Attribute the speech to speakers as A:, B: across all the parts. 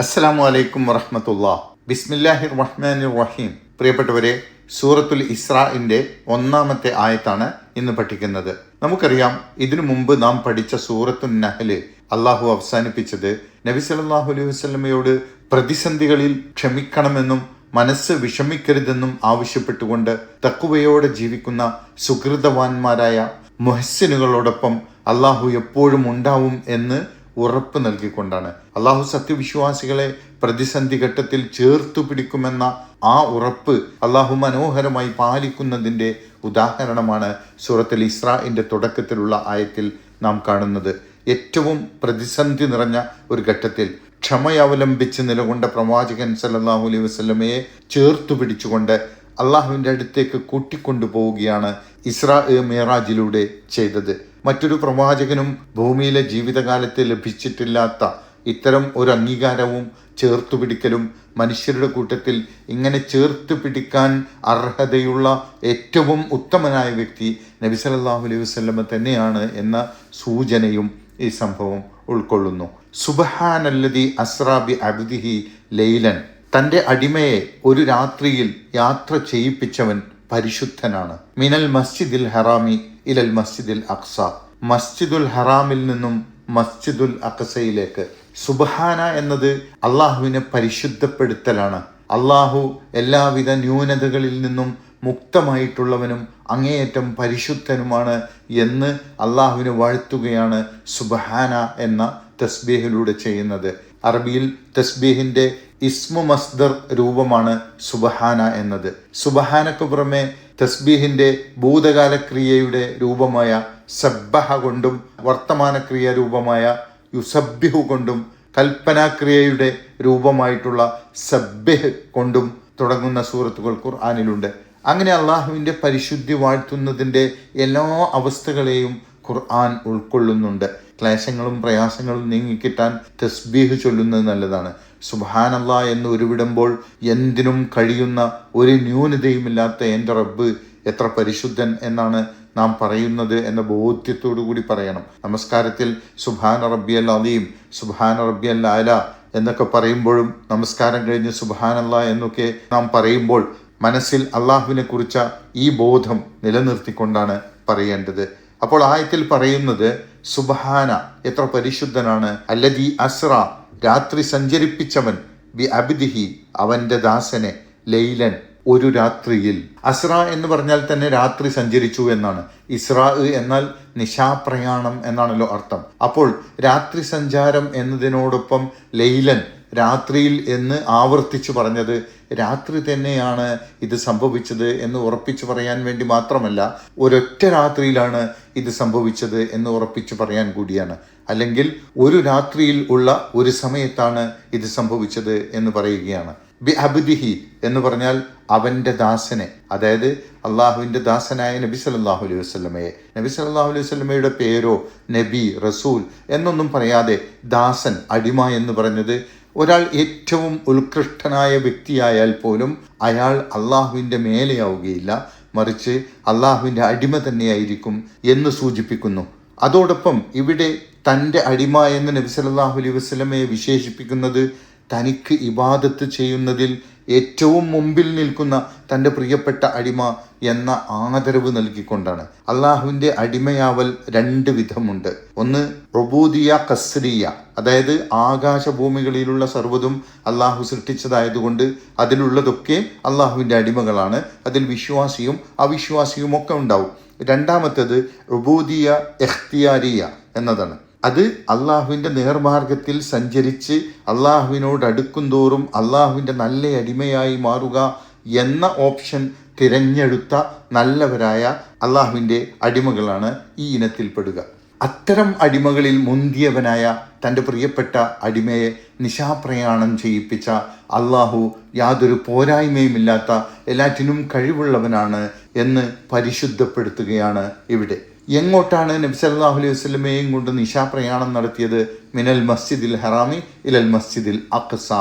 A: അസ്സലാമു അലൈക്കും വറഹമത്തുള്ള. ബിസ്മില്ലാഹി റഹ്മാൻ റഹീം പ്രിയപ്പെട്ടവരെ സൂറത്തുൽ ഇസ്രാഇന്റെ ഒന്നാമത്തെ ആയത്താണ് ഇന്ന് പഠിക്കുന്നത്. നമുക്കറിയാം ഇതിനു മുമ്പ് നാം പഠിച്ച സൂറത്തുൽ നഹൽ അള്ളാഹു അവസാനിപ്പിച്ചത് നബി സല്ലല്ലാഹു അലൈഹി വസ്ലമയോട് പ്രതിസന്ധികളിൽ ക്ഷമിക്കണമെന്നും മനസ്സ് വിഷമിക്കരുതെന്നും ആവശ്യപ്പെട്ടുകൊണ്ട് തക്കുവയോടെ ജീവിക്കുന്ന സുഹൃതവാന്മാരായ മുഹസ്സിനുകളോടൊപ്പം അള്ളാഹു എപ്പോഴും ഉണ്ടാവും എന്ന് ഉറപ്പ് നൽകിക്കൊണ്ടാണ്. അള്ളാഹു സത്യവിശ്വാസികളെ പ്രതിസന്ധി ഘട്ടത്തിൽ ചേർത്തു പിടിക്കുമെന്ന ആ ഉറപ്പ് അള്ളാഹു മനോഹരമായി പാലിക്കുന്നതിന്റെ ഉദാഹരണമാണ് സൂറത്തിൽ ഇസ്രാഇന്റെ തുടക്കത്തിലുള്ള ആയത്തിൽ നാം കാണുന്നത്. ഏറ്റവും പ്രതിസന്ധി നിറഞ്ഞ ഒരു ഘട്ടത്തിൽ ക്ഷമയവലംബിച്ച് നിലകൊണ്ട പ്രവാചകൻ സല്ലാഹു അലൈഹി വസ്ലമയെ ചേർത്തു പിടിച്ചുകൊണ്ട് അള്ളാഹുവിന്റെ അടുത്തേക്ക് കൂട്ടിക്കൊണ്ടുപോവുകയാണ് ഇസ്രാ മേറാജിലൂടെ ചെയ്തത്. മറ്റൊരു പ്രവാചകനും ഭൂമിയിലെ ജീവിതകാലത്ത് ലഭിച്ചിട്ടില്ലാത്ത ഇത്തരം ഒരു അംഗീകാരവും ചേർത്തു പിടിക്കലും മനുഷ്യരുടെ കൂട്ടത്തിൽ ഇങ്ങനെ ചേർത്ത് പിടിക്കാൻ അർഹതയുള്ള ഏറ്റവും ഉത്തമനായ വ്യക്തി നബി സല്ലല്ലാഹു അലൈഹി വസല്ലമ തന്നെയാണ് എന്ന സൂചനയും ഈ സംഭവം ഉൾക്കൊള്ളുന്നു. സുബഹാനല്ലതി അസ്രാബി അബ്ദിഹി ലൈലൻ. തന്റെ അടിമയെ ഒരു രാത്രിയിൽ യാത്ര ചെയ്യിപ്പിച്ചവൻ പരിശുദ്ധനാണ്. മിനൽ മസ്ജിദിൽ ഹറാമി ഇലൽ മസ്ജിദിൽ അക്സ. മസ്ജിദുൽ ഹറാമിൽ നിന്നും മസ്ജിദുൽ അക്സയിലേക്ക്. സുബഹാന എന്നത് അള്ളാഹുവിനെ പരിശുദ്ധപ്പെടുത്തലാണ്. അള്ളാഹു എല്ലാവിധ ന്യൂനതകളിൽ നിന്നും മുക്തമായിട്ടുള്ളവനും അങ്ങേയറ്റം പരിശുദ്ധനുമാണ് എന്ന് അള്ളാഹുവിനെ വാഴ്ത്തുകയാണ് സുബഹാന എന്ന തസ്ബീഹിലൂടെ ചെയ്യുന്നത്. അറബിയിൽ തസ്ബീഹിന്റെ ഇസ്മു മസ്ദർ രൂപമാണ് സുബഹാന എന്നത്. സുബഹാനക്ക് പുറമെ തസ്ബീഹിന്റെ ഭൂതകാലക്രിയയുടെ രൂപമായ സബ്ബഹ കൊണ്ടും വർത്തമാനക്രിയ രൂപമായ യുസബ്ബിഹു കൊണ്ടും കൽപ്പനാക്രിയയുടെ രൂപമായിട്ടുള്ള സബ്ബെഹ് കൊണ്ടും തുടങ്ങുന്ന സൂറത്തുകൾ ഖുർആാനിലുണ്ട്. അങ്ങനെ അള്ളാഹുവിന്റെ പരിശുദ്ധി വാഴ്ത്തുന്നതിന്റെ എല്ലാ അവസ്ഥകളെയും ഖുർആൻ ഉൾക്കൊള്ളുന്നുണ്ട്. ക്ലേശങ്ങളും പ്രയാസങ്ങളും നീങ്ങിക്കിട്ടാൻ തസ്ബീഹ് ചൊല്ലുന്നത് നല്ലതാണ്. സുബാനല്ല എന്ന് ഉരുവിടുമ്പോൾ എന്തിനും കഴിയുന്ന ഒരു ന്യൂനതയുമില്ലാത്ത എന്റെ റബ്ബ് എത്ര പരിശുദ്ധൻ എന്നാണ് നാം പറയുന്നത് എന്ന ബോധ്യത്തോടു കൂടി പറയണം. നമസ്കാരത്തിൽ സുബാന റബ്ബിയൽ അലീം സുബാന റബ്ബിയൽ അല എന്നൊക്കെ പറയുമ്പോഴും നമസ്കാരം കഴിഞ്ഞ് സുബാനല്ല എന്നൊക്കെ നാം പറയുമ്പോൾ മനസ്സിൽ അള്ളാഹുവിനെ കുറിച്ച ഈ ബോധം നിലനിർത്തിക്കൊണ്ടാണ് പറയേണ്ടത്. അപ്പോൾ ആയത്തിൽ പറയുന്നത് സുബഹാന എത്ര പരിശുദ്ധനാണ്. അല്ലദി അസ്ര രാത്രി സഞ്ചരിപ്പിച്ചവൻ ബി അബിദിഹി അവന്റെ ദാസനെ ലൈലൻ ഒരു രാത്രിയിൽ. അസ്ര എന്ന് പറഞ്ഞാൽ തന്നെ രാത്രി സഞ്ചരിച്ചു എന്നാണ്. ഇസ്രാ എന്നാൽ നിശാപ്രയാണം എന്നാണല്ലോ അർത്ഥം. അപ്പോൾ രാത്രി സഞ്ചാരം എന്നതിനോടൊപ്പം ലൈലൻ രാത്രിയിൽ എന്ന് ആവർത്തിച്ചു പറഞ്ഞത് രാത്രി തന്നെയാണ് ഇത് സംഭവിച്ചത് എന്ന് ഉറപ്പിച്ചു പറയാൻ വേണ്ടി മാത്രമല്ല ഒരൊറ്റ രാത്രിയിലാണ് ഇത് സംഭവിച്ചത് എന്ന് ഉറപ്പിച്ചു പറയാൻ കൂടിയാണ്. അല്ലെങ്കിൽ ഒരു രാത്രിയിൽ ഉള്ള ഒരു സമയത്താണ് ഇത് സംഭവിച്ചത് എന്ന് പറയുകയാണ്. ബി അബ്ദിഹി എന്ന് പറഞ്ഞാൽ അവന്റെ ദാസനെ അതായത് അള്ളാഹുവിന്റെ ദാസനായ നബി സല്ലല്ലാഹു അലൈഹി വസ്ലമയെ നബി സല്ലല്ലാഹു അലൈഹി വസ്ലമയുടെ പേരോ നബി റസൂൽ എന്നൊന്നും പറയാതെ ദാസൻ അടിമ എന്ന് പറഞ്ഞത് ഒരാൾ ഏറ്റവും ഉത്കൃഷ്ടനായ വ്യക്തിയായാൽ പോലും അയാൾ അള്ളാഹുവിന്റെ മേലെയാവുകയില്ല. മറിച്ച് അള്ളാഹുവിന്റെ അടിമ തന്നെയായിരിക്കും എന്ന് സൂചിപ്പിക്കുന്നു. അതോടൊപ്പം ഇവിടെ തന്റെ അടിമ എന്ന് നബി അലൈഹി വസല്ലമയെ വിശേഷിപ്പിക്കുന്നത് തനിക്ക് ഇബാദത്ത് ചെയ്യുന്നതിൽ ഏറ്റവും മുമ്പിൽ നിൽക്കുന്ന തന്റെ പ്രിയപ്പെട്ട അടിമ എന്ന ആദരവ് നൽകിക്കൊണ്ടാണ്. അള്ളാഹുവിന്റെ അടിമയാവൽ രണ്ട് വിധമുണ്ട്. ഒന്ന് റൊബൂദിയ കസ്രിയ. അതായത് ആകാശഭൂമികളിലുള്ള സർവതും അള്ളാഹു സൃഷ്ടിച്ചതായതുകൊണ്ട് അതിലുള്ളതൊക്കെ അള്ളാഹുവിന്റെ അടിമകളാണ്. അതിൽ വിശ്വാസിയും അവിശ്വാസിയും ഒക്കെ ഉണ്ടാവും. രണ്ടാമത്തേത് റുബൂദിയ എഖ്തിയാരിയ എന്നതാണ്. അത് അള്ളാഹുവിന്റെ നേർമാർഗത്തിൽ സഞ്ചരിച്ച് അള്ളാഹുവിനോട് അടുക്കും തോറും അള്ളാഹുവിന്റെ നല്ല അടിമയായി മാറുക എന്ന ഓപ്ഷൻ തിരഞ്ഞെടുത്ത നല്ലവരായ അള്ളാഹുവിന്റെ അടിമകളാണ് ഈ ഇനത്തിൽപ്പെടുക. അത്തരം അടിമകളിൽ മുന്തിയവനായ തന്റെ പ്രിയപ്പെട്ട അടിമയെ നിശാപ്രയാണം ചെയ്യിപ്പിച്ച അള്ളാഹു യാതൊരു പോരായ്മയുമില്ലാത്ത എല്ലാറ്റിനും കഴിവുള്ളവനാണ് എന്ന് പരിശുദ്ധപ്പെടുത്തുകയാണ് ഇവിടെ. എങ്ങോട്ടാണ് നബി അലൈഹി വസല്ലമയെയും കൊണ്ട് നിശാപ്രയാണം നടത്തിയത്? മിനൽ മസ്ജിദിൽ ഹറാമി ഇലൽ മസ്ജിദിൽ അക്സ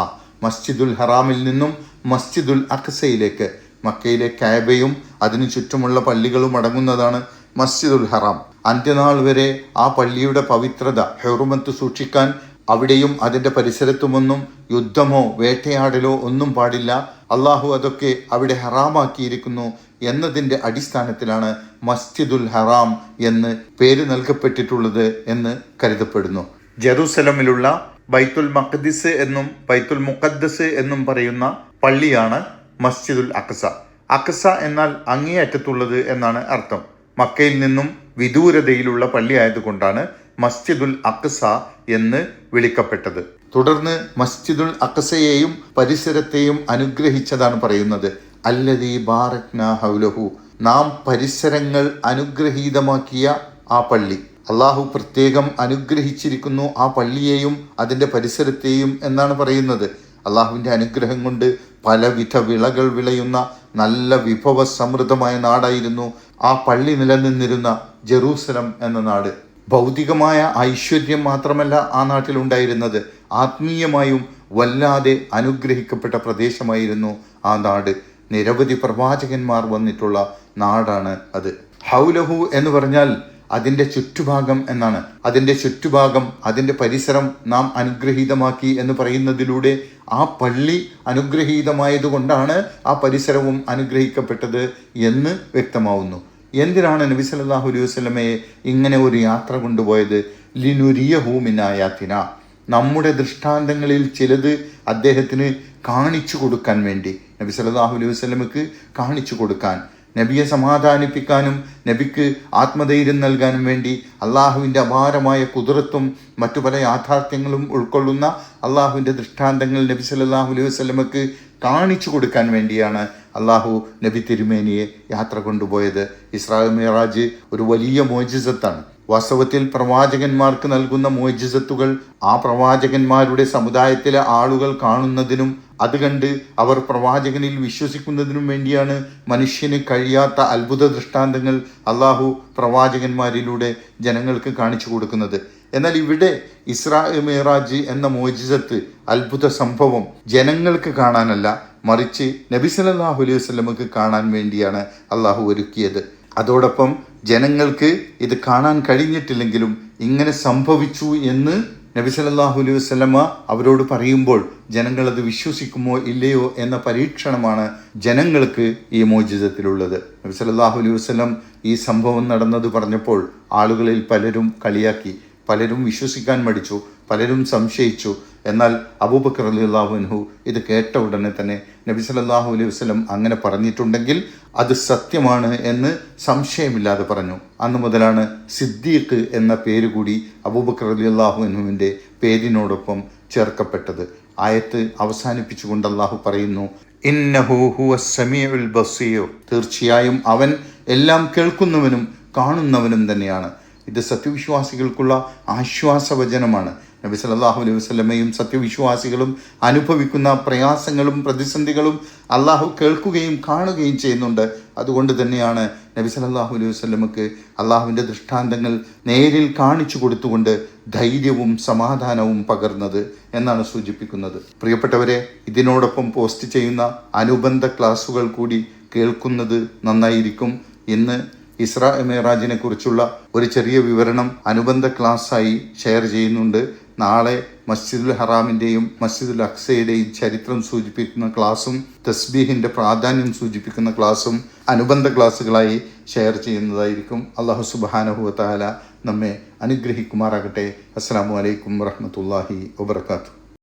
A: മസ്ജിദുൽ ഹറാമിൽ നിന്നും മസ്ജിദുൽ അക്സയിലേക്ക് മക്കയിലെ കാബയും അതിനു ചുറ്റുമുള്ള പള്ളികളും അടങ്ങുന്നതാണ് മസ്ജിദുൽ ഹറാം. അന്ത്യനാൾ വരെ ആ പള്ളിയുടെ പവിത്രത ഹെറുമത്ത് സൂക്ഷിക്കാൻ അവിടെയും അതിന്റെ പരിസരത്തുമൊന്നും യുദ്ധമോ വേട്ടയാടലോ ഒന്നും പാടില്ല. അള്ളാഹു അതൊക്കെ അവിടെ ഹറാമാക്കിയിരിക്കുന്നു എന്നതിന്റെ അടിസ്ഥാനത്തിലാണ് മസ്ജിദുൽ ഹറാം എന്ന് പേര് നൽകപ്പെട്ടിട്ടുള്ളത് എന്ന് കരുതപ്പെടുന്നു. ജെറൂസലമിലുള്ള ബൈത്തുൽ മഖദിസ് എന്നും ബൈത്തുൽ മുഖദ്ദസ് എന്നും പറയുന്ന പള്ളിയാണ് മസ്ജിദുൽ അക്സ. അക്സ എന്നാൽ അങ്ങേയറ്റത്തുള്ളത് എന്നാണ് അർത്ഥം. മക്കയിൽ നിന്നും വിദൂരതയിലുള്ള പള്ളി ആയതുകൊണ്ടാണ് മസ്ജിദുൽ അക്സ എന്ന് വിളിക്കപ്പെട്ടത്. തുടർന്ന് മസ്ജിദുൽ അക്സയെയും പരിസരത്തെയും അനുഗ്രഹിച്ചതാണ് പറയുന്നത്. അല്ലതി ബാറക്ന ഹൗലഹു. നാം പരിസരങ്ങൾ അനുഗ്രഹീതമാക്കിയ ആ പള്ളി. അള്ളാഹു പ്രത്യേകം അനുഗ്രഹിച്ചിരിക്കുന്നു ആ പള്ളിയെയും അതിന്റെ പരിസരത്തെയും എന്നാണ് പറയുന്നത്. അള്ളാഹുവിന്റെ അനുഗ്രഹം കൊണ്ട് പലവിധ വിളകൾ വിളയുന്ന നല്ല വിഭവ സമൃദ്ധമായ നാടായിരുന്നു ആ പള്ളി നിലനിന്നിരുന്ന ജെറൂസലം എന്ന നാട്. ഭൗതികമായ ഐശ്വര്യം മാത്രമല്ല ആ നാട്ടിലുണ്ടായിരുന്നത് ആത്മീയമായും വല്ലാതെ അനുഗ്രഹിക്കപ്പെട്ട പ്രദേശമായിരുന്നു ആ നാട്. നിരവധി പ്രവാചകന്മാർ വന്നിട്ടുള്ള നാടാണ് അത്. ഹൗലഹു എന്ന് പറഞ്ഞാൽ അതിന്റെ ചുറ്റുഭാഗം എന്നാണ്. അതിന്റെ ചുറ്റുഭാഗം അതിന്റെ പരിസരം നാം അനുഗ്രഹീതമാക്കി എന്ന് പറയുന്നതിലൂടെ ആ പള്ളി അനുഗ്രഹീതമായതുകൊണ്ടാണ് ആ പരിസരവും അനുഗ്രഹിക്കപ്പെട്ടത് എന്ന് വ്യക്തമാവുന്നു. എന്തിനാണ് നബി സല്ലാഹു അലൈഹി വസ്ലമയെ ഇങ്ങനെ ഒരു യാത്ര കൊണ്ടുപോയത്? ലിനുരിയ ഹൂമിനായാത്തിന നമ്മുടെ ദൃഷ്ടാന്തങ്ങളിൽ ചിലത് അദ്ദേഹത്തിന് കാണിച്ചു കൊടുക്കാൻ വേണ്ടി നബി സല്ലാഹു അലൈഹി വസ്ലമക്ക് കാണിച്ചു കൊടുക്കാൻ. നബിയെ സമാധാനിപ്പിക്കാനും നബിക്ക് ആത്മധൈര്യം നൽകാനും വേണ്ടി അള്ളാഹുവിന്റെ അപാരമായ കുതിരത്തും മറ്റു പല യാഥാർത്ഥ്യങ്ങളും ഉൾക്കൊള്ളുന്ന അള്ളാഹുവിന്റെ ദൃഷ്ടാന്തങ്ങൾ നബി സല്ലല്ലാഹു അലൈഹി വസ്ലമക്ക് കാണിച്ചു കൊടുക്കാൻ വേണ്ടിയാണ് അള്ളാഹു നബി തിരുമേനിയെ യാത്ര കൊണ്ടുപോയത്. ഇസ്രായേൽ മിറാജ് ഒരു വലിയ മോജിസത്താണ് വാസ്തവത്തിൽ പ്രവാചകന്മാർക്ക് നൽകുന്ന മോജിസത്തുകൾ ആ പ്രവാചകന്മാരുടെ സമുദായത്തിലെ ആളുകൾ കാണുന്നതിനും അത് കണ്ട് അവർ പ്രവാചകനിൽ വിശ്വസിക്കുന്നതിനും വേണ്ടിയാണ് മനുഷ്യന് കഴിയാത്ത അത്ഭുത ദൃഷ്ടാന്തങ്ങൾ അള്ളാഹു പ്രവാചകന്മാരിലൂടെ ജനങ്ങൾക്ക് കാണിച്ചു കൊടുക്കുന്നത്. എന്നാൽ ഇവിടെ ഇസ്രാ മേറാജ് എന്ന മോജിസത്ത് അത്ഭുത സംഭവം ജനങ്ങൾക്ക് കാണാനല്ല മറിച്ച് നബി സല്ലല്ലാഹു അലൈഹി വസല്ലമക്ക് കാണാൻ വേണ്ടിയാണ് അള്ളാഹു ഒരുക്കിയത്. അതോടൊപ്പം ജനങ്ങൾക്ക് ഇത് കാണാൻ കഴിഞ്ഞിട്ടില്ലെങ്കിലും ഇങ്ങനെ സംഭവിച്ചു എന്ന് നബി സല്ലല്ലാഹു അലൈഹി വസല്ലമ അവരോട് പറയുമ്പോൾ ജനങ്ങൾ അത് വിശ്വസിക്കുമോ ഇല്ലയോ എന്ന പരീക്ഷണമാണ് ജനങ്ങൾക്ക് ഈ മോചിതത്തിലുള്ളത്. നബി സല്ലല്ലാഹു അലൈഹി വസ്ലം ഈ സംഭവം നടന്നത് പറഞ്ഞപ്പോൾ ആളുകളിൽ പലരും കളിയാക്കി പലരും വിശ്വസിക്കാൻ മടിച്ചു പലരും സംശയിച്ചു. എന്നാൽ അബൂബക്കർ അലി അള്ളാഹുൻഹു ഇത് കേട്ട ഉടനെ തന്നെ നബി സല്ലല്ലാഹു അലൈഹി വസ്ലം അങ്ങനെ പറഞ്ഞിട്ടുണ്ടെങ്കിൽ അത് സത്യമാണ് എന്ന് സംശയമില്ലാതെ പറഞ്ഞു. അന്ന് മുതലാണ് സിദ്ദീഖ് എന്ന പേര് കൂടി അബൂബക്കർ അലി അള്ളാഹുവിന്റെ പേരിനോടൊപ്പം ചേർക്കപ്പെട്ടത്. ആയത്ത് അവസാനിപ്പിച്ചുകൊണ്ട് അള്ളാഹു പറയുന്നു ബസീർ. തീർച്ചയായും അവൻ എല്ലാം കേൾക്കുന്നവനും കാണുന്നവനും തന്നെയാണ്. ഇത് സത്യവിശ്വാസികൾക്കുള്ള ആശ്വാസവചനമാണ്. നബി സല്ലല്ലാഹു അലൈഹി വസ്ലമയും സത്യവിശ്വാസികളും അനുഭവിക്കുന്ന പ്രയാസങ്ങളും പ്രതിസന്ധികളും അള്ളാഹു കേൾക്കുകയും കാണുകയും ചെയ്യുന്നുണ്ട്. അതുകൊണ്ട് തന്നെയാണ് നബി സല്ലല്ലാഹു അലൈഹി വസ്ലമക്ക് അള്ളാഹുവിന്റെ ദൃഷ്ടാന്തങ്ങൾ നേരിൽ കാണിച്ചു കൊടുത്തുകൊണ്ട് ധൈര്യവും സമാധാനവും പകർന്നത് എന്നാണ് സൂചിപ്പിക്കുന്നത്. പ്രിയപ്പെട്ടവരെ ഇതിനോടൊപ്പം പോസ്റ്റ് ചെയ്യുന്ന അനുബന്ധ ക്ലാസ്സുകൾ കൂടി കേൾക്കുന്നത് നന്നായിരിക്കും ഇന്ന് ഇസ്ര മേറാജിനെ കുറിച്ചുള്ള ഒരു ചെറിയ വിവരണം അനുബന്ധ ക്ലാസ്സായി ഷെയർ ചെയ്യുന്നുണ്ട്. നാളെ മസ്ജിദുൽ ഹറാമിന്റെയും മസ്ജിദുൽ അക്സയുടെയും ചരിത്രം സൂചിപ്പിക്കുന്ന ക്ലാസ്സും തസ്ബീഹിന്റെ പ്രാധാന്യം സൂചിപ്പിക്കുന്ന ക്ലാസ്സും അനുബന്ധ ക്ലാസ്സുകളായി ഷെയർ ചെയ്യുന്നതായിരിക്കും. അള്ളാഹു സുബാനഹുവ താല നമ്മെ അനുഗ്രഹിക്കുമാറാകട്ടെ. അസ്സാം വലൈക്കും വറഹമത്തല്ലാഹി വബർക്കാത്തു